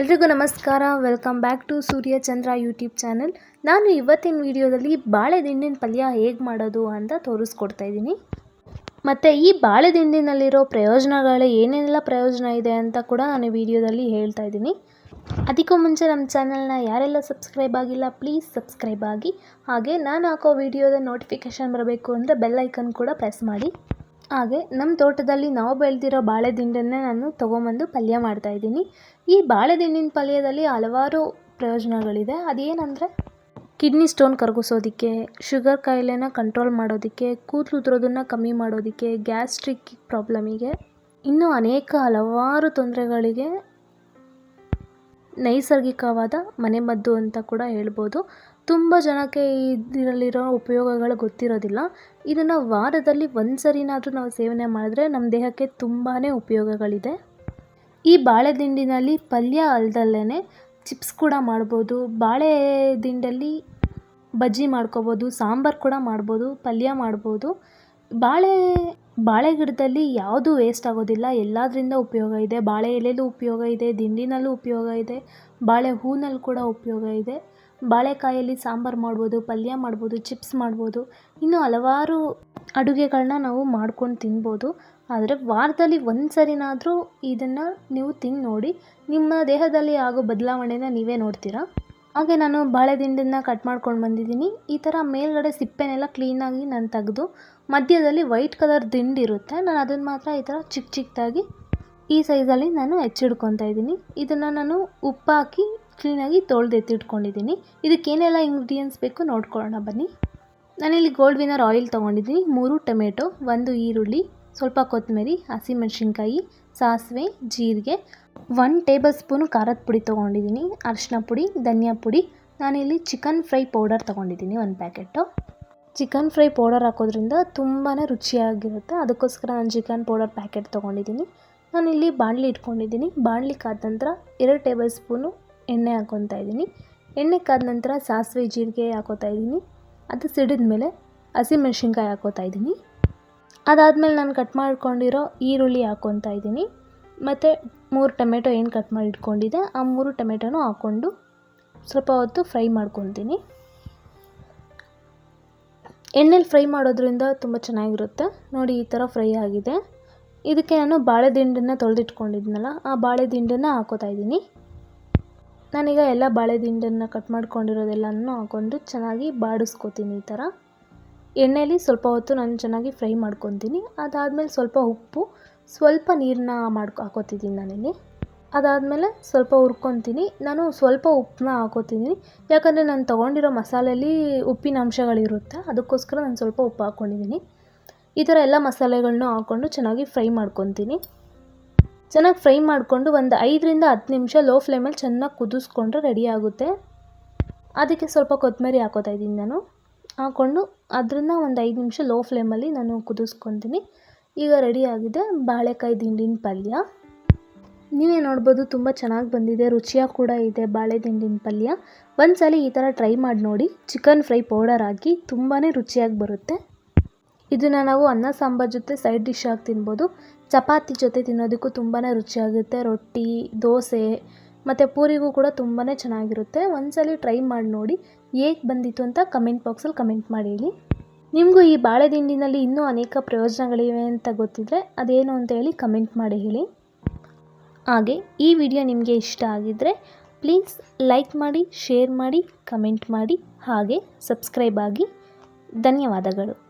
ಎಲ್ರಿಗೂ ನಮಸ್ಕಾರ. Welcome back to Surya Chandra YouTube channel ನಾನು ಇವತ್ತಿನ ವಿಡಿಯೋದಲ್ಲಿ ಬಾಳೆದಿಂಡಿನ ಪಲ್ಯ ಹೇಗೆ ಮಾಡೋದು ಅಂತ ತೋರಿಸ್ಕೊಡ್ತಾ ಇದ್ದೀನಿ. ಮತ್ತು ಈ ಬಾಳೆದಿಂಡಿನಲ್ಲಿರೋ ಪ್ರಯೋಜನಗಳು ಏನೇನೆಲ್ಲ ಪ್ರಯೋಜನ ಇದೆ ಅಂತ ಕೂಡ ನಾನು ವಿಡಿಯೋದಲ್ಲಿ ಹೇಳ್ತಾ ಇದ್ದೀನಿ. ಅದಕ್ಕೂ ಮುಂಚೆ ನಮ್ಮ ಚಾನಲ್ನ ಯಾರೆಲ್ಲ ಸಬ್ಸ್ಕ್ರೈಬ್ ಆಗಿಲ್ಲ ಪ್ಲೀಸ್ ಸಬ್ಸ್ಕ್ರೈಬ್ ಆಗಿ. ಹಾಗೆ ನಾನು ಹಾಕೋ ವಿಡಿಯೋದ ನೋಟಿಫಿಕೇಷನ್ ಬರಬೇಕು ಅಂದರೆ ಬೆಲ್ಲೈಕನ್ ಕೂಡ ಪ್ರೆಸ್ ಮಾಡಿ. ಹಾಗೆ ನಮ್ಮ ತೋಟದಲ್ಲಿ ನಾವು ಬೆಳೆದಿರೋ ಬಾಳೆದಿಂಡನ್ನೇ ನಾನು ತೊಗೊಂಬಂದು ಪಲ್ಯ ಮಾಡ್ತಾ ಇದ್ದೀನಿ. ಈ ಬಾಳೆ ದಿಂಡಿನ ಪಲ್ಯದಲ್ಲಿ ಹಲವಾರು ಪ್ರಯೋಜನಗಳಿದೆ. ಅದೇನಂದರೆ ಕಿಡ್ನಿ ಸ್ಟೋನ್ ಕರಗಿಸೋದಕ್ಕೆ, ಶುಗರ್ ಕಾಯಿಲೆನ ಕಂಟ್ರೋಲ್ ಮಾಡೋದಕ್ಕೆ, ಕೂದಲು ಉದುರೋದನ್ನು ಕಮ್ಮಿ ಮಾಡೋದಕ್ಕೆ, ಗ್ಯಾಸ್ಟ್ರಿಕ್ ಪ್ರಾಬ್ಲಮಿಗೆ ಇನ್ನೂ ಅನೇಕ ಹಲವಾರು ತೊಂದರೆಗಳಿಗೆ ನೈಸರ್ಗಿಕವಾದ ಮನೆಮದ್ದು ಅಂತ ಕೂಡ ಹೇಳ್ಬೋದು. ತುಂಬ ಜನಕ್ಕೆ ಇದರಲ್ಲಿರೋ ಉಪಯೋಗಗಳು ಗೊತ್ತಿರೋದಿಲ್ಲ. ಇದನ್ನು ವಾರದಲ್ಲಿ ಒಂದು ಸರಿನಾದರೂ ನಾವು ಸೇವನೆ ಮಾಡಿದ್ರೆ ನಮ್ಮ ದೇಹಕ್ಕೆ ತುಂಬಾ ಉಪಯೋಗಗಳಿದೆ. ಈ ಬಾಳೆ ದಿಂಡಿನಲ್ಲಿ ಪಲ್ಯ ಅಲ್ದಲ್ಲೇ ಚಿಪ್ಸ್ ಕೂಡ ಮಾಡ್ಬೋದು ಬಾಳೆ ದಿಂಡಲ್ಲಿ ಬಜ್ಜಿ ಮಾಡ್ಕೋಬೋದು, ಸಾಂಬಾರು ಕೂಡ ಮಾಡ್ಬೋದು, ಪಲ್ಯ ಮಾಡ್ಬೋದು. ಬಾಳೆ ಬಾಳೆ ಗಿಡದಲ್ಲಿ ಯಾವುದೂ ವೇಸ್ಟ್ ಆಗೋದಿಲ್ಲ. ಎಲ್ಲದರಿಂದ ಉಪಯೋಗ ಇದೆ. ಬಾಳೆ ಎಲೆಯಲ್ಲೂ ಉಪಯೋಗ ಇದೆ, ದಿಂಡಿನಲ್ಲೂ ಉಪಯೋಗ ಇದೆ, ಬಾಳೆ ಹೂನಲ್ಲಿ ಕೂಡ ಉಪಯೋಗ ಇದೆ. ಬಾಳೆಕಾಯಲ್ಲಿ ಸಾಂಬಾರು ಮಾಡ್ಬೋದು, ಪಲ್ಯ ಮಾಡ್ಬೋದು, ಚಿಪ್ಸ್ ಮಾಡ್ಬೋದು. ಇನ್ನೂ ಹಲವಾರು ಅಡುಗೆಗಳನ್ನ ನಾವು ಮಾಡ್ಕೊಂಡು ತಿನ್ಬೋದು. ಆದರೆ ವಾರದಲ್ಲಿ ಒಂದು ಸರಿನಾದರೂ ಇದನ್ನು ನೀವು ತಿಂದು ನೋಡಿ ನಿಮ್ಮ ದೇಹದಲ್ಲಿ ಆಗೋ ಬದಲಾವಣೆನ ನೀವೇ ನೋಡ್ತೀರಾ? ಹಾಗೆ ನಾನು ಬಾಳೆ ದಿಂಡನ್ನ ಕಟ್ ಮಾಡ್ಕೊಂಡು ಬಂದಿದ್ದೀನಿ. ಈ ಥರ ಮೇಲ್ಗಡೆ ಸಿಪ್ಪೆನೆಲ್ಲ ಕ್ಲೀನಾಗಿ ನಾನು ತೆಗೆದು, ಮಧ್ಯದಲ್ಲಿ ವೈಟ್ ಕಲರ್ ದಿಂಡಿರುತ್ತೆ ನಾನು ಅದನ್ನು ಮಾತ್ರ ಈ ಥರ ಚಿಕ್ಕ ಚಿಕ್ಕದಾಗಿ ಈ ಸೈಜಲ್ಲಿ ನಾನು ಹೆಚ್ಚಿಡ್ಕೊತಾ ಇದ್ದೀನಿ. ಇದನ್ನು ನಾನು ಉಪ್ಪು ಹಾಕಿ ಕ್ಲೀನಾಗಿ ತೊಳೆದು ಎತ್ತಿಟ್ಕೊಂಡಿದ್ದೀನಿ. ಇದಕ್ಕೇನೆಲ್ಲ ಇಂಗ್ರೀಡಿಯೆಂಟ್ಸ್ ಬೇಕು ನೋಡ್ಕೊಳ್ಳೋಣ ಬನ್ನಿ. ನಾನಿಲ್ಲಿ ಗೋಲ್ಡ್ ವಿನರ್ ಆಯಿಲ್ ತೊಗೊಂಡಿದ್ದೀನಿ. ಮೂರು ಟೊಮೆಟೊ, ಒಂದು ಈರುಳ್ಳಿ, ಸ್ವಲ್ಪ ಕೊತ್ತಂಬರಿ, ಹಸಿಮೆಣ್ಸಿನ್ಕಾಯಿ, ಸಾಸಿವೆ, ಜೀರಿಗೆ ಒನ್ ಟೇಬಲ್ ಸ್ಪೂನು ಖಾರದ ಪುಡಿ ತೊಗೊಂಡಿದ್ದೀನಿ. ಅರಿಶಿನ ಪುಡಿ, ಧನಿಯಾ ಪುಡಿ. ನಾನಿಲ್ಲಿ ಚಿಕನ್ ಫ್ರೈ ಪೌಡರ್ ತೊಗೊಂಡಿದ್ದೀನಿ ಒಂದು ಪ್ಯಾಕೆಟು ಚಿಕನ್ ಫ್ರೈ ಪೌಡರ್ ಹಾಕೋದ್ರಿಂದ ತುಂಬಾ ರುಚಿಯಾಗಿರುತ್ತೆ. ಅದಕ್ಕೋಸ್ಕರ ನಾನು ಚಿಕನ್ ಪೌಡರ್ ಪ್ಯಾಕೆಟ್ ತೊಗೊಂಡಿದ್ದೀನಿ. ನಾನಿಲ್ಲಿ ಬಾಣಲಿ ಇಟ್ಕೊಂಡಿದ್ದೀನಿ. ಬಾಣಲಿ ಕಾದ ನಂತರ ಎರಡು ಟೇಬಲ್ ಸ್ಪೂನು ಎಣ್ಣೆ ಹಾಕ್ಕೊತಾ ಇದ್ದೀನಿ. ಎಣ್ಣೆ ಕಾದ ನಂತರ ಸಾಸಿವೆ ಜೀರಿಗೆ ಹಾಕೋತಾ ಇದ್ದೀನಿ. ಅದು ಸಿಡಿದ ಮೇಲೆ ಹಸಿಮೆಣ್ಸಿನ್ಕಾಯಿ ಹಾಕೋತಾ ಇದ್ದೀನಿ. ಅದಾದಮೇಲೆ ನಾನು ಕಟ್ ಮಾಡ್ಕೊಂಡಿರೋ ಈರುಳ್ಳಿ ಹಾಕ್ಕೊತಾ ಇದ್ದೀನಿ. ಮತ್ತು ಮೂರು ಟೊಮೆಟೊ ಏನು ಕಟ್ ಮಾಡಿ ಇಟ್ಕೊಂಡಿದ್ದೆ, ಆ ಮೂರು ಟೊಮೆಟೊನೂ ಹಾಕ್ಕೊಂಡು ಸ್ವಲ್ಪ ಹೊತ್ತು ಫ್ರೈ ಮಾಡ್ಕೊತೀನಿ ಎಣ್ಣೆಲಿ ಫ್ರೈ ಮಾಡೋದ್ರಿಂದ ತುಂಬ ಚೆನ್ನಾಗಿರುತ್ತೆ. ನೋಡಿ ಈ ಥರ ಫ್ರೈ ಆಗಿದೆ. ಇದಕ್ಕೆ ನಾನು ಬಾಳೆದಿಂಡನ್ನು ತೊಳೆದಿಟ್ಕೊಂಡಿದ್ನಲ್ಲ, ಆ ಬಾಳೆದಿಂಡನ್ನು ಹಾಕೋತಾ ಇದ್ದೀನಿ. ನಾನೀಗ ಎಲ್ಲ ಬಾಳೆ ದಿಂಡನ್ನು ಕಟ್ ಮಾಡ್ಕೊಂಡಿರೋದೆಲ್ಲನೂ ಹಾಕ್ಕೊಂಡು ಚೆನ್ನಾಗಿ ಬಾಡಿಸ್ಕೊತೀನಿ ಈ ಥರ. ಎಣ್ಣೆಯಲ್ಲಿ ಸ್ವಲ್ಪ ಹೊತ್ತು ನಾನು ಚೆನ್ನಾಗಿ ಫ್ರೈ ಮಾಡ್ಕೊತೀನಿ. ಅದಾದಮೇಲೆ ಸ್ವಲ್ಪ ಉಪ್ಪು, ಸ್ವಲ್ಪ ನೀರನ್ನ ಮಾಡ್ಕೊ, ಹಾಕೋತಿದ್ದೀನಿ ನಾನಿಲ್ಲಿ. ಅದಾದಮೇಲೆ ಸ್ವಲ್ಪ ಹುರ್ಕೊತೀನಿ. ನಾನು ಸ್ವಲ್ಪ ಉಪ್ಪನ್ನ ಹಾಕೋತಿದ್ದೀನಿ. ಯಾಕಂದರೆ ನಾನು ತೊಗೊಂಡಿರೋ ಮಸಾಲೆಯಲ್ಲಿ ಉಪ್ಪಿನ ಅಂಶಗಳಿರುತ್ತೆ. ಅದಕ್ಕೋಸ್ಕರ ನಾನು ಸ್ವಲ್ಪ ಉಪ್ಪು ಹಾಕ್ಕೊಂಡಿದ್ದೀನಿ ಈ ಥರ ಎಲ್ಲ ಮಸಾಲೆಗಳನ್ನೂ ಹಾಕ್ಕೊಂಡು ಚೆನ್ನಾಗಿ ಫ್ರೈ ಮಾಡ್ಕೊತೀನಿ. ಚೆನ್ನಾಗಿ ಫ್ರೈ ಮಾಡಿಕೊಂಡು ಒಂದು ಐದರಿಂದ ಹತ್ತು ನಿಮಿಷ ಲೋ ಫ್ಲೇಮಲ್ಲಿ ಚೆನ್ನಾಗಿ ಕುದಿಸ್ಕೊಂಡ್ರೆ ರೆಡಿ ಆಗುತ್ತೆ. ಅದಕ್ಕೆ ಸ್ವಲ್ಪ ಕೊತ್ತಂಬರಿ ಹಾಕೋತಾ ಇದ್ದೀನಿ ನಾನು. ಹಾಕ್ಕೊಂಡು ಅದರಿಂದ ಒಂದು ಐದು ನಿಮಿಷ ಲೋ ಫ್ಲೇಮಲ್ಲಿ ನಾನು ಕುದಿಸ್ಕೊತೀನಿ. ಈಗ ರೆಡಿ ಆಗಿದೆ ಬಾಳೆಕಾಯಿ ದಿಂಡಿನ ಪಲ್ಯ. ನೀವೇ ನೋಡ್ಬೋದು ತುಂಬ ಚೆನ್ನಾಗಿ ಬಂದಿದೆ, ರುಚಿಯಾಗಿ ಕೂಡ ಇದೆ ಬಾಳೆ ದಿಂಡಿನ ಪಲ್ಯ. ಒಂದು ಸಲ ಈ ಥರ ಟ್ರೈ ಮಾಡಿ ನೋಡಿ. ಚಿಕನ್ ಫ್ರೈ ಪೌಡರ್ ಹಾಕಿ ತುಂಬಾ ರುಚಿಯಾಗಿ ಬರುತ್ತೆ. ಇದನ್ನು ನಾವು ಅನ್ನ, ಸಾಂಬಾರು ಜೊತೆ ಸೈಡ್ ಡಿಶ್ ಆಗಿ ತಿನ್ಬೋದು. ಚಪಾತಿ ಜೊತೆ ತಿನ್ನೋದಕ್ಕೂ ತುಂಬಾ ರುಚಿಯಾಗುತ್ತೆ. ರೊಟ್ಟಿ, ದೋಸೆ ಮತ್ತು ಪೂರಿಗೂ ಕೂಡ ತುಂಬಾ ಚೆನ್ನಾಗಿರುತ್ತೆ. ಒಂದ್ಸಲ ಟ್ರೈ ಮಾಡಿ ನೋಡಿ. ಹೇಗೆ ಬಂದಿತ್ತು ಅಂತ ಕಮೆಂಟ್ ಬಾಕ್ಸಲ್ಲಿ ಕಮೆಂಟ್ ಮಾಡಿ ಹೇಳಿ. ನಿಮಗೂ ಈ ಬಾಳೆ ದಿಂಡಿನಲ್ಲಿ ಇನ್ನೂ ಅನೇಕ ಪ್ರಯೋಜನಗಳಿವೆ ಅಂತ ಗೊತ್ತಿದ್ರೆ ಅದೇನು ಅಂತ ಹೇಳಿ ಕಮೆಂಟ್ ಮಾಡಿ ಹೇಳಿ. ಹಾಗೆ ಈ ವಿಡಿಯೋ ನಿಮಗೆ ಇಷ್ಟ ಆಗಿದ್ದರೆ ಪ್ಲೀಸ್ ಲೈಕ್ ಮಾಡಿ ಶೇರ್ ಮಾಡಿ ಕಮೆಂಟ್ ಮಾಡಿ ಹಾಗೆ ಸಬ್ಸ್ಕ್ರೈಬ್ ಆಗಿ. ಧನ್ಯವಾದಗಳು.